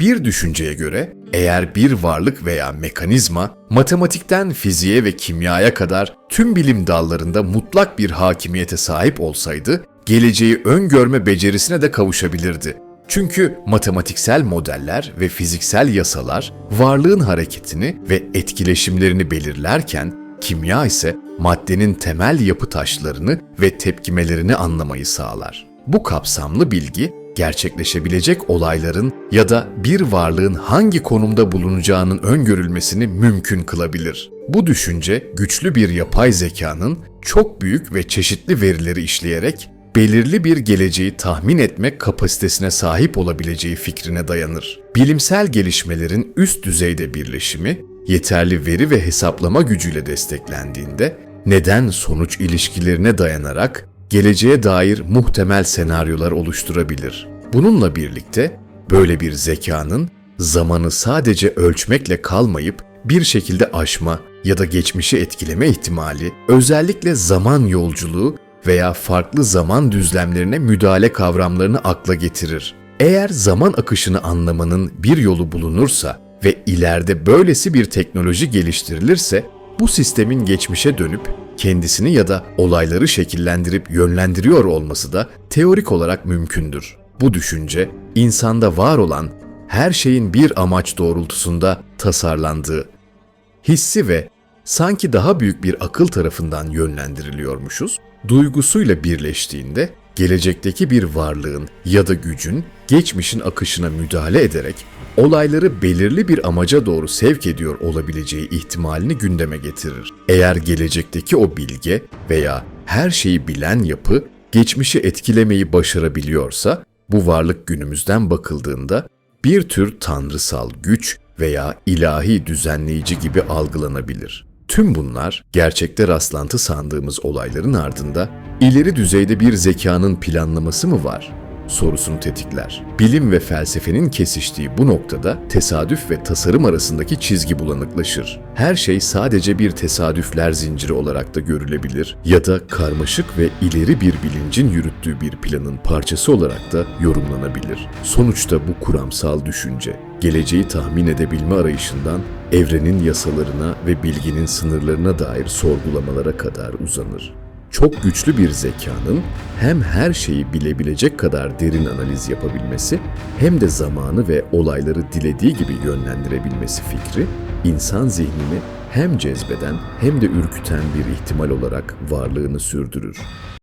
Bir düşünceye göre eğer bir varlık veya mekanizma matematikten fiziğe ve kimyaya kadar tüm bilim dallarında mutlak bir hakimiyete sahip olsaydı, geleceği öngörme becerisine de kavuşabilirdi. Çünkü matematiksel modeller ve fiziksel yasalar varlığın hareketini ve etkileşimlerini belirlerken kimya ise maddenin temel yapı taşlarını ve tepkimelerini anlamayı sağlar. Bu kapsamlı bilgi gerçekleşebilecek olayların ya da bir varlığın hangi konumda bulunacağının öngörülmesini mümkün kılabilir. Bu düşünce güçlü bir yapay zekanın çok büyük ve çeşitli verileri işleyerek belirli bir geleceği tahmin etme kapasitesine sahip olabileceği fikrine dayanır. Bilimsel gelişmelerin üst düzeyde birleşimi, yeterli veri ve hesaplama gücüyle desteklendiğinde neden-sonuç ilişkilerine dayanarak geleceğe dair muhtemel senaryolar oluşturabilir. Bununla birlikte böyle bir zekanın zamanı sadece ölçmekle kalmayıp bir şekilde aşma ya da geçmişi etkileme ihtimali, özellikle zaman yolculuğu veya farklı zaman düzlemlerine müdahale kavramlarını akla getirir. Eğer zaman akışını anlamanın bir yolu bulunursa ve ileride böylesi bir teknoloji geliştirilirse, bu sistemin geçmişe dönüp kendisini ya da olayları şekillendirip yönlendiriyor olması da teorik olarak mümkündür. Bu düşünce, insanda var olan her şeyin bir amaç doğrultusunda tasarlandığı, hissi ve sanki daha büyük bir akıl tarafından yönlendiriliyormuşuz, duygusuyla birleştiğinde gelecekteki bir varlığın ya da gücün geçmişin akışına müdahale ederek olayları belirli bir amaca doğru sevk ediyor olabileceği ihtimalini gündeme getirir. Eğer gelecekteki o bilge veya her şeyi bilen yapı geçmişi etkilemeyi başarabiliyorsa bu varlık günümüzden bakıldığında bir tür tanrısal güç veya ilahi düzenleyici gibi algılanabilir. Tüm bunlar gerçekte rastlantı sandığımız olayların ardında ileri düzeyde bir zekanın planlaması mı var? Sorusunu tetikler. Bilim ve felsefenin kesiştiği bu noktada tesadüf ve tasarım arasındaki çizgi bulanıklaşır. Her şey sadece bir tesadüfler zinciri olarak da görülebilir ya da karmaşık ve ileri bir bilincin yürüttüğü bir planın parçası olarak da yorumlanabilir. Sonuçta bu kuramsal düşünce geleceği tahmin edebilme arayışından evrenin yasalarına ve bilginin sınırlarına dair sorgulamalara kadar uzanır. Çok güçlü bir zekanın hem her şeyi bilebilecek kadar derin analiz yapabilmesi hem de zamanı ve olayları dilediği gibi yönlendirebilmesi fikri insan zihnini hem cezbeden hem de ürküten bir ihtimal olarak varlığını sürdürür.